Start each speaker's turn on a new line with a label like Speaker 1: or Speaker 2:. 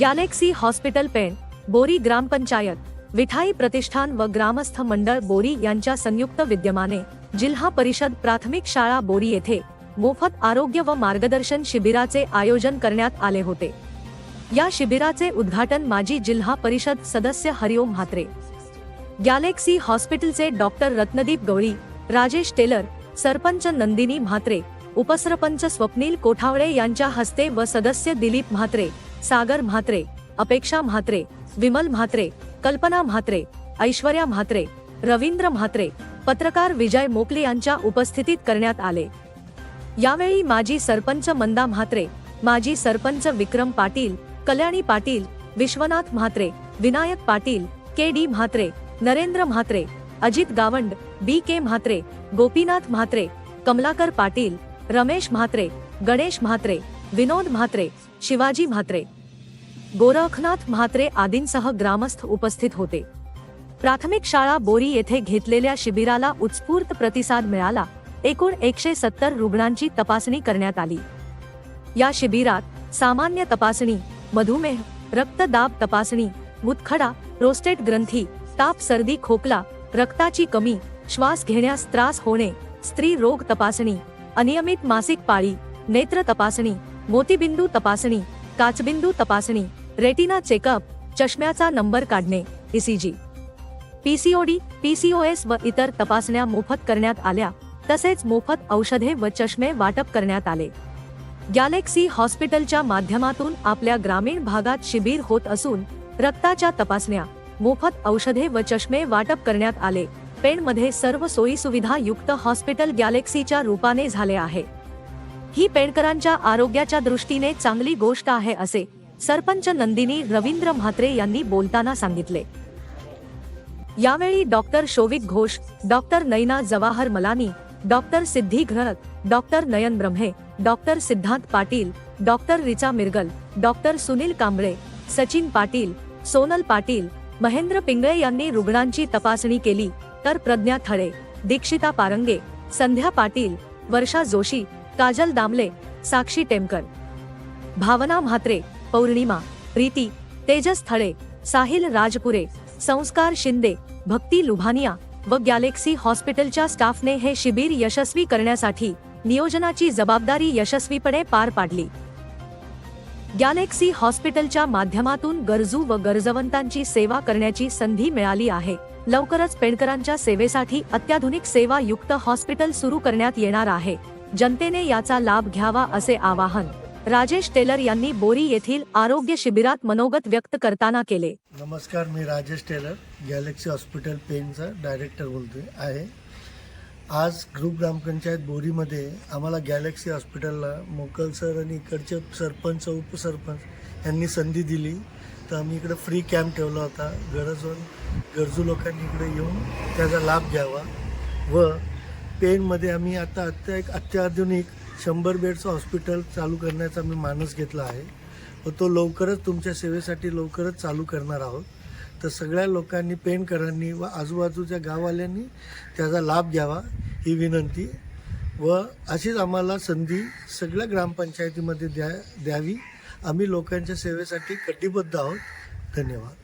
Speaker 1: Galaxy hospital Pen Bori ग्रामपंचायत विठाई प्रतिष्ठान व ग्रामस्थ मंडळ बोरी यांच्या संयुक्त विद्यमाने जिल्हा परिषद प्राथमिक शाळा बोरी येथे मोफत आरोग्य व मार्गदर्शन शिबिराचे आयोजन करण्यात आले होते. या शिबिराचे उद्घाटन माजी जिल्हा परिषद सदस्य हरिओम म्हात्रे गॅलेक्सी हॉस्पिटलचे डॉक्टर रत्नदीप गवळी राजेश टेलर सरपंच नंदिनी म्हात्रे उपसरपंच स्वप्नील कोठावळे यांच्या हस्ते व सदस्य दिलीप म्हात्रे सागर म्हात्रे अपेक्षा म्हात्रे विमल म्हात्रे कल्पना म्हात्रे ऐश्वर्या म्हात्रे रवींद्र म्हात्रे पत्रकार विजय मोकले यांच्या उपस्थितीत करण्यात आले. यावेळी माजी सरपंच मंदा म्हात्रे माजी sarpanch Vikram Patil Kalyani Patil Vishwanath Mhatre Vinayak Patil K D Mhatre Narendra Mhatre Ajit Gawand B K Mhatre Gopinath Mhatre Kamlakar Patil Ramesh Mhatre Ganesh Mhatre Vinod Mhatre Shivaji Mhatre Gorakhnath Mhatre आदींसह ग्रामस्थ उपस्थित होते. प्राथमिक शाळा बोरी येथे घेतलेल्या शिबिराला उत्स्फूर्त प्रतिसाद मिळाला. एकूण एकशे सत्तर रुग्णांची तपासणी करण्यात आली. या शिबिरात सामान्य तपासणी मधुमेह रक्तदाब तपासणी मुतखडा रोस्टेट ग्रंथी ताप सर्दी खोकला रक्ताची कमी श्वास घेण्यास त्रास होणे स्त्री रोग तपासणी अनियमित मासिक पाळी नेत्र तपासणी मोतीबिंदू तपासणी काचबिंदू तपासणी रेटिना चेकअप चष्म्याचा नंबर काढणे ईसीजी पीसीओडी पीसीओएस व इतर तपासण्या मोफत करण्यात आल्या तसेच मोफत औषधे व चष्मे वाटप करण्यात आले. गॅलेक्सी हॉस्पिटलच्या माध्यमातून आपल्या ग्रामीण भागात शिबिर होत असून रक्ताच्या तपासण्या मोफत औषधे व चष्मे वाटप करण्यात आले. पेणमध्ये सर्व सोयी सुविधा युक्त हॉस्पिटल गॅलेक्सीच्या रूपाने झाले आहे. ही पेडकरांच्या आरोग्याच्या दृष्टीने चांगली गोष्ट आहे असे सरपंच नंदिनी रवींद्र म्हात्रे यांनी बोलताना सांगितले. यावेळी doctor Shovik Ghosh doctor Naina Jawahar Malani doctor Siddhi Gharat doctor Nayan Brahme doctor Siddhant Patil doctor Richa Mirgal doctor Sunil Kamble Sachin Patil Sonal Patil Mahendra Pingale यांनी रुग्णांची तपासणी केली तर प्रज्ञा थळे दीक्षिता पारंगे संध्या पाटील वर्षा जोशी काजल दामले साक्षी टेमकर. भावना म्हात्रे पौर्णिमा प्रीती तेजस थळे साहिल राजपुरे संस्कार शिंदे भक्ती लुभानिया व गॅलेक्सी हॉस्पिटलच्या स्टाफने हे शिबिर यशस्वी करण्यासाठी नियोजनाची जबाबदारी यशस्वीपणे पार पाडली. गॅलेक्सी हॉस्पिटलच्या माध्यमातून गरजू व गरजवंतांची सेवा करण्याची संधी मिळाली आहे. लवकरच पेणकरांच्या सेवेसाठी अत्याधुनिक सेवा युक्त हॉस्पिटल सुरू करण्यात येणार आहे. जनतेने याचा लाभ घ्यावा असे आवाहन राजेश टेलर यांनी बोरी येथील आरोग्य शिबिरात मनोगत व्यक्त करताना केले.
Speaker 2: नमस्कार मी राजेश टेलर गॅलेक्सी हॉस्पिटल पेनचा डायरेक्टर बोलतोय आहे. आज ग्रुप ग्रामपंचायत बोरीमध्ये आम्हाला गॅलेक्सी हॉस्पिटलला मोकल सर आणि इकडचे सरपंच उपसरपंच यांनी संधी दिली. तर आम्ही इकडं फ्री कॅम्प ठेवला होता. गरजवंत गरजू लोकांनी इकडे येऊन त्याचा लाभ घ्यावा व पेनमध्ये आम्ही आता अत्या एक अत्याधुनिक शंभर बेडचं हॉस्पिटल चालू करण्याचा आम्ही मानस घेतला आहे. व तो लवकरच तुमच्या सेवेसाठी लवकरच चालू करणार आहोत. तर सगळ्या लोकांनी पेनकरांनी व आजूबाजूच्या गाववाल्यांनी त्याचा लाभ घ्यावा ही विनंती. व अशीच आम्हाला संधी सगळ्या ग्रामपंचायतीमध्ये द्या द्यावी. आम्ही लोकांच्या सेवेसाठी कटिबद्ध आहोत. धन्यवाद.